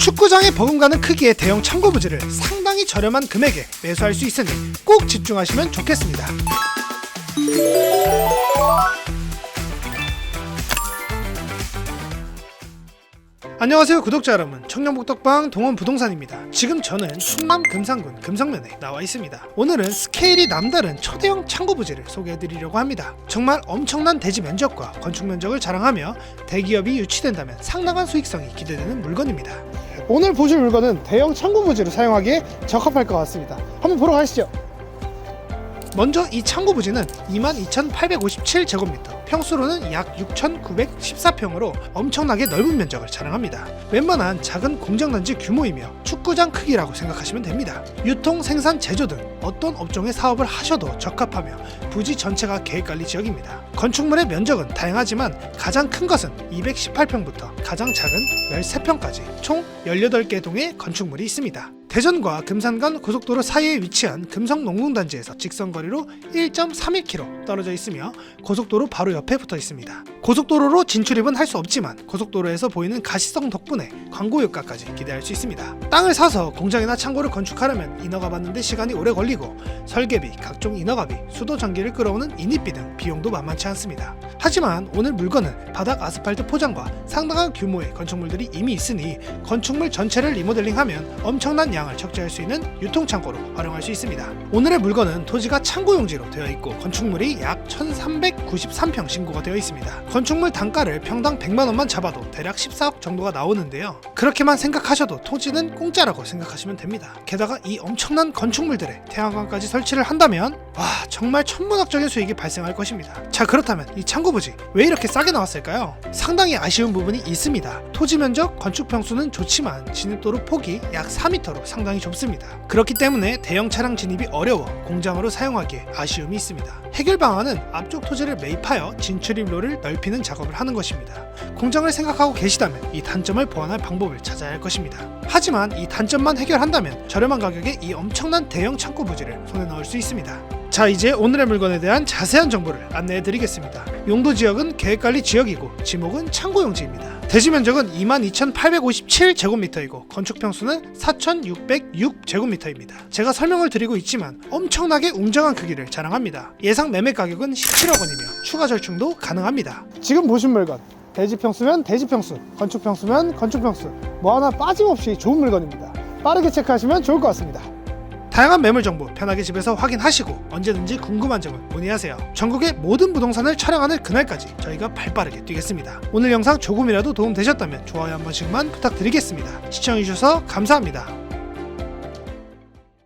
축구장에 버금가는 크기의 대형 창고 부지를 상당히 저렴한 금액에 매수할 수 있으니 꼭 집중하시면 좋겠습니다. 안녕하세요 구독자 여러분. 청년복덕방 동원부동산입니다. 지금 저는 충남 금산군 금성면에 나와 있습니다. 오늘은 스케일이 남다른 초대형 창고 부지를 소개해드리려고 합니다. 정말 엄청난 대지 면적과 건축 면적을 자랑하며 대기업이 유치된다면 상당한 수익성이 기대되는 물건입니다. 오늘 보실 물건은 대형 창고 부지로 사용하기에 적합할 것 같습니다. 한번 보러 가시죠. 먼저 이 창고 부지는 22,857제곱미터, 평수로는 약 6,914평으로 엄청나게 넓은 면적을 자랑합니다. 웬만한 작은 공장단지 규모이며 축구장 크기라고 생각하시면 됩니다. 유통, 생산, 제조 등 어떤 업종의 사업을 하셔도 적합하며 부지 전체가 계획관리 지역입니다. 건축물의 면적은 다양하지만 가장 큰 것은 218평부터 가장 작은 13평까지 총 18개 동의 건축물이 있습니다. 대전과 금산 간 고속도로 사이에 위치한 금성 농공단지에서 직선거리로 1.31km 떨어져 있으며 고속도로 바로 옆에 붙어 있습니다. 고속도로로 진출입은 할 수 없지만 고속도로에서 보이는 가시성 덕분에 광고 효과까지 기대할 수 있습니다. 땅을 사서 공장이나 창고를 건축하려면 인허가 받는데 시간이 오래 걸리고 설계비, 각종 인허가비, 수도 전기를 끌어오는 인입비 등 비용도 만만치 않습니다. 하지만 오늘 물건은 바닥 아스팔트 포장과 상당한 규모의 건축물들이 이미 있으니 건축물 전체를 리모델링하면 엄청난 양을 적재할 수 있는 유통창고로 활용할 수 있습니다. 오늘의 물건은 토지가 창고용지로 되어 있고 건축물이 약 1393평 신고가 되어 있습니다. 건축물 단가를 평당 100만 원만 잡아도 대략 14억 정도가 나오는데요. 그렇게만 생각하셔도 토지는 공짜라고 생각하시면 됩니다. 게다가 이 엄청난 건축물들에 태양광까지 설치를 한다면 와 정말 천문학적인 수익이 발생할 것입니다. 자 그렇다면 이 창고 부지 왜 이렇게 싸게 나왔을까요? 상당히 아쉬운 부분이 있습니다. 토지 면적, 건축 평수는 좋지만 진입도로 폭이 약 4m로 상당히 좁습니다. 그렇기 때문에 대형 차량 진입이 어려워 공장으로 사용하기에 아쉬움이 있습니다. 해결 방안은 앞쪽 토지를 매입하여 진출입로를 넓히는 작업을 하는 것입니다. 공장을 생각하고 계시다면 이 단점을 보완할 방법을 찾아야 할 것입니다. 하지만 이 단점만 해결한다면 저렴한 가격에 이 엄청난 대형 창고 부지를 손에 넣을 수 있습니다. 자 이제 오늘의 물건에 대한 자세한 정보를 안내해 드리겠습니다. 용도 지역은 계획관리 지역이고 지목은 창고용지입니다. 대지 면적은 22,857제곱미터이고 건축 평수는 4,606제곱미터입니다. 제가 설명을 드리고 있지만 엄청나게 웅장한 크기를 자랑합니다. 예상 매매 가격은 17억 원이며 추가 절충도 가능합니다. 지금 보신 물건 대지 평수면 대지 평수, 건축 평수면 건축 평수 뭐 하나 빠짐없이 좋은 물건입니다. 빠르게 체크하시면 좋을 것 같습니다. 다양한 매물 정보 편하게 집에서 확인하시고 언제든지 궁금한 점은 문의하세요. 전국의 모든 부동산을 촬영하는 그날까지 저희가 발빠르게 뛰겠습니다. 오늘 영상 조금이라도 도움 되셨다면 좋아요 한 번씩만 부탁드리겠습니다. 시청해주셔서 감사합니다.